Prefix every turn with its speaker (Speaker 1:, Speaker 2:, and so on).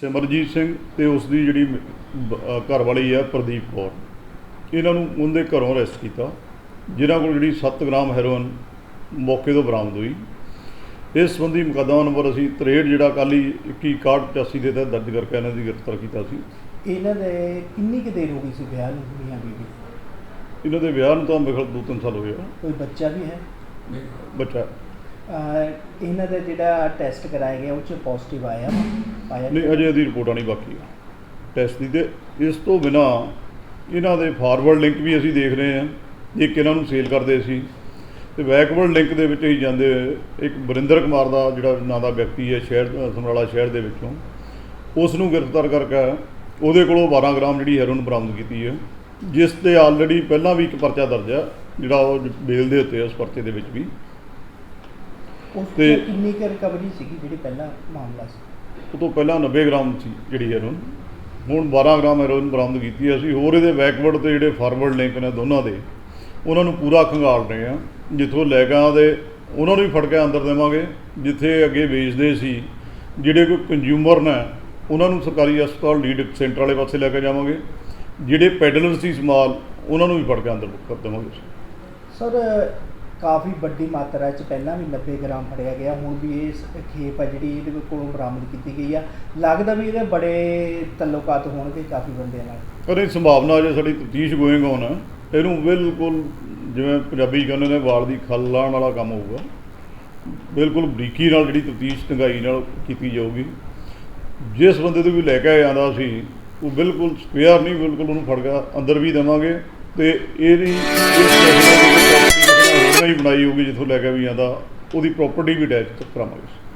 Speaker 1: ਸਿਮਰਜੀਤ ਸਿੰਘ ਤੇ ਉਸ ਦੀ ਜਿਹੜੀ ਘਰ ਵਾਲੀ ਆ ਪ੍ਰਦੀਪ ਕੌਰ। ਇਹਨਾਂ ਨੂੰ ਉਹਦੇ ਘਰੋਂ ਅਰੈਸਟ ਕੀਤਾ ਜਿਨ੍ਹਾਂ ਕੋਲ ਜਿਹੜੀ 7 ਗ੍ਰਾਮ ਹੈਰੋਇਨ ਮੌਕੇ ਤੋਂ ਬਰਾਮਦ ਹੋਈ। ਇਸ ਸੰਬੰਧੀ ਮੁਕੱਦਮਾ ਨੰਬਰ ਅਸੀਂ 63 ਜਿਹੜਾ ਕੱਲ੍ਹ ਹੀ 2181 ਦੇ ਤਹਿਤ ਦਰਜ ਕਰਕੇ ਇਹਨਾਂ ਦੀ ਗ੍ਰਿਫਤਾਰ ਕੀਤਾ ਸੀ।
Speaker 2: ਇਹਨਾਂ ਦੇ ਕਿੰਨੀ ਕੁ ਦੇਰ ਹੋ ਗਈ ਸੀ ਵਿਆਹ ਨੂੰ ਮੀਆਂ ਬੀਬੀ
Speaker 1: ਇਹਨਾਂ ਦੇ ਵਿਆਹ ਨੂੰ ਤਾਂ ਮੇਰੇ ਖਿਆਲ ਦੋ ਤਿੰਨ ਸਾਲ ਹੋਏ ਆ।
Speaker 2: ਕੋਈ ਬੱਚਾ ਵੀ ਹੈ?
Speaker 1: ਬੱਚਾ।
Speaker 2: ਇਹਨਾਂ ਦਾ ਜਿਹੜਾ ਟੈਸਟ ਕਰਾਇਆ ਗਿਆ, ਉਹ ਚ ਪੋਜ਼ਿਟਿਵ ਆਇਆ। ਪਾਇਆ
Speaker 1: ਨਹੀਂ, ਅਜੇ ਇਹਦੀ ਰਿਪੋਰਟ ਆਣੀ ਬਾਕੀ ਆ। ਟੈਸਟ ਦੀ ਤੇ ਇਸ ਤੋਂ ਬਿਨਾ ਇਹਨਾਂ ਦੇ ਫਾਰਵਰਡ ਲਿੰਕ ਵੀ ਅਸੀਂ ਦੇਖ ਰਹੇ ਹਾਂ। ਇੱਕ ਇਹਨਾਂ ਨੂੰ ਸੇਲ ਕਰਦੇ ਸੀ। ਤੇ ਬੈਕਵਰਡ ਲਿੰਕ ਦੇ ਵਿੱਚ ਹੀ ਜਾਂਦੇ ਇੱਕ ਬਰਿੰਦਰ ਕੁਮਾਰ ਦਾ ਜਿਹੜਾ ਨਾਂ ਦਾ ਵਿਅਕਤੀ ਹੈ, ਸ਼ਹਿਰ, ਸਮਰਾਲਾ ਸ਼ਹਿਰ ਦੇ ਵਿੱਚੋਂ। ਉਸ ਨੂੰ ਗ੍ਰਿਫਤਾਰ ਕਰਕੇ ਉਹਦੇ ਕੋਲੋਂ 12 ਗ੍ਰਾਮ ਜਿਹੜੀ ਹੈਰੋਇਨ ਬਰਾਮਦ ਕੀਤੀ ਹੈ। ਜਿਸ ਤੇ ਆਲਰੇਡੀ ਪਹਿਲਾਂ ਵੀ ਇੱਕ ਪਰਚਾ ਦਰਜ ਹੈ, ਜਿਹੜਾ ਉਹ ਬੇਲ ਦੇ ਉੱਤੇ ਉਸ ਪਰਚੇ ਦੇ ਵਿੱਚ ਵੀ।
Speaker 2: ਉਸ
Speaker 1: ਤੇ-
Speaker 2: ਤੇ ਕਿੰਨੀ ਕੁ ਰਿਕਵਰੀ ਸੀਗੀ ਜਿਹੜੀ ਪਹਿਲਾ ਮਾਮਲਾ ਸੀ?
Speaker 1: ਉਹ ਤੋਂ ਪਹਿਲਾਂ 90 ਗ੍ਰਾਮ ਸੀ ਜਿਹੜੀ ਹੈਰੋਇਨ ਹੁਣ 12 ਗ੍ਰਾਮ ਹੈਰੋਇਨ ਬਰਾਮਦ ਕੀਤੀ ਹੈ। ਅਸੀਂ ਹੋਰ ਇਹਦੇ ਬੈਕਵਰਡ ਤੇ ਜਿਹੜੇ ਫਾਰਵਰਡ ਲਿੰਕ ਨੇ ਦੋਨਾਂ ਦੇ ਉਹਨਾਂ ਨੂੰ ਪੂਰਾ ਖੰਗਾਲ ਰਹੇ ਆ ਜਿੱਥੋਂ ਲੈ ਕੇ ਆਉਂਦੇ ਉਹਨਾਂ ਨੂੰ ਵੀ ਫੜ ਕੇ ਅੰਦਰ ਦੇਵਾਂਗੇ ਜਿੱਥੇ ਅੱਗੇ ਵੇਚਦੇ ਸੀ ਜਿਹੜੇ ਕੋਈ ਕੰਜ਼ਿਊਮਰ ਨੇ ਉਹਨਾਂ ਨੂੰ ਸਰਕਾਰੀ ਹਸਪਤਾਲ ਲੀਡ ਸੈਂਟਰ ਵਾਲੇ ਪਾਸੇ ਲੈ ਕੇ ਜਾਵਾਂਗੇ। ਜਿਹੜੇ ਪੈਡਲਰ ਸੀ ਸਮਾਲ ਉਹਨਾਂ ਨੂੰ ਵੀ ਫੜ ਕੇ ਅੰਦਰ ਕਰ ਦੇਵਾਂਗੇ।
Speaker 2: ਸਰ ਕਾਫੀ ਵੱਡੀ ਮਾਤਰਾ ਚ ਪਹਿਲਾਂ ਵੀ 90 ਗ੍ਰਾਮ ਫੜਿਆ ਗਿਆ, ਹੁਣ ਵੀ ਇਹ ਸ- ਖੇਪ ਆ ਜਿਹੜੀ ਇਹਦੇ ਕੋਲੋਂ ਬਰਾਮਦ ਕੀਤੀ ਗਈ ਆ। ਲੱਗਦਾ ਵੀ ਇਹਦੇ ਬੜੇ ਤਲੁਕਾਤ ਹੋਣਗੇ ਕਾਫੀ ਬੰਦਿਆਂ ਨਾਲ।
Speaker 1: ਪਰ ਇਹ ਸੰਭਾਵਨਾ ਜੇ ਸਾਡੀ ਤਫਤੀਸ਼ ਗੋਇੰਗ ਔਨ ਇਹਨੂੰ ਬਿਲਕੁਲ ਜਿਵੇਂ ਪੰਜਾਬੀ 'ਚ ਕਹਿੰਦੇ ਨੇ, ਵਾਲ ਦੀ ਖੱਲ ਲਾਉਣ ਵਾਲਾ ਕੰਮ ਹੋਊਗਾ। ਬਿਲਕੁਲ ਬਰੀਕੀ ਨਾਲ ਜਿਹੜੀ ਤਫਤੀਸ਼ ਢੰਗਾਈ ਨਾਲ ਕੀਤੀ ਜਾਊਗੀ। ਜਿਸ ਬੰਦੇ ਤੋਂ ਵੀ ਲੈ ਕੇ ਆਂਦਾ ਸੀ, ਉਹ ਬਿਲਕੁਲ ਸਪੇਅਰ ਨਹੀਂ, ਬਿਲਕੁਲ ਉਹਨੂੰ ਫੜ ਕੇ ਅੰਦਰ ਵੀ ਦੇਵਾਂਗੇ ਤੇ ਇਹਦੀ ਇਸ ਹੀ ਬਣਾਈ ਹੋਊਗੀ ਜਿੱਥੋਂ ਲੈ ਕੇ ਵੀ ਆਂਦਾ ਉਹਦੀ ਪ੍ਰਾਪਰਟੀ ਵੀ ਅਟੈਚ ਕਰਾਵਾਂਗੇ।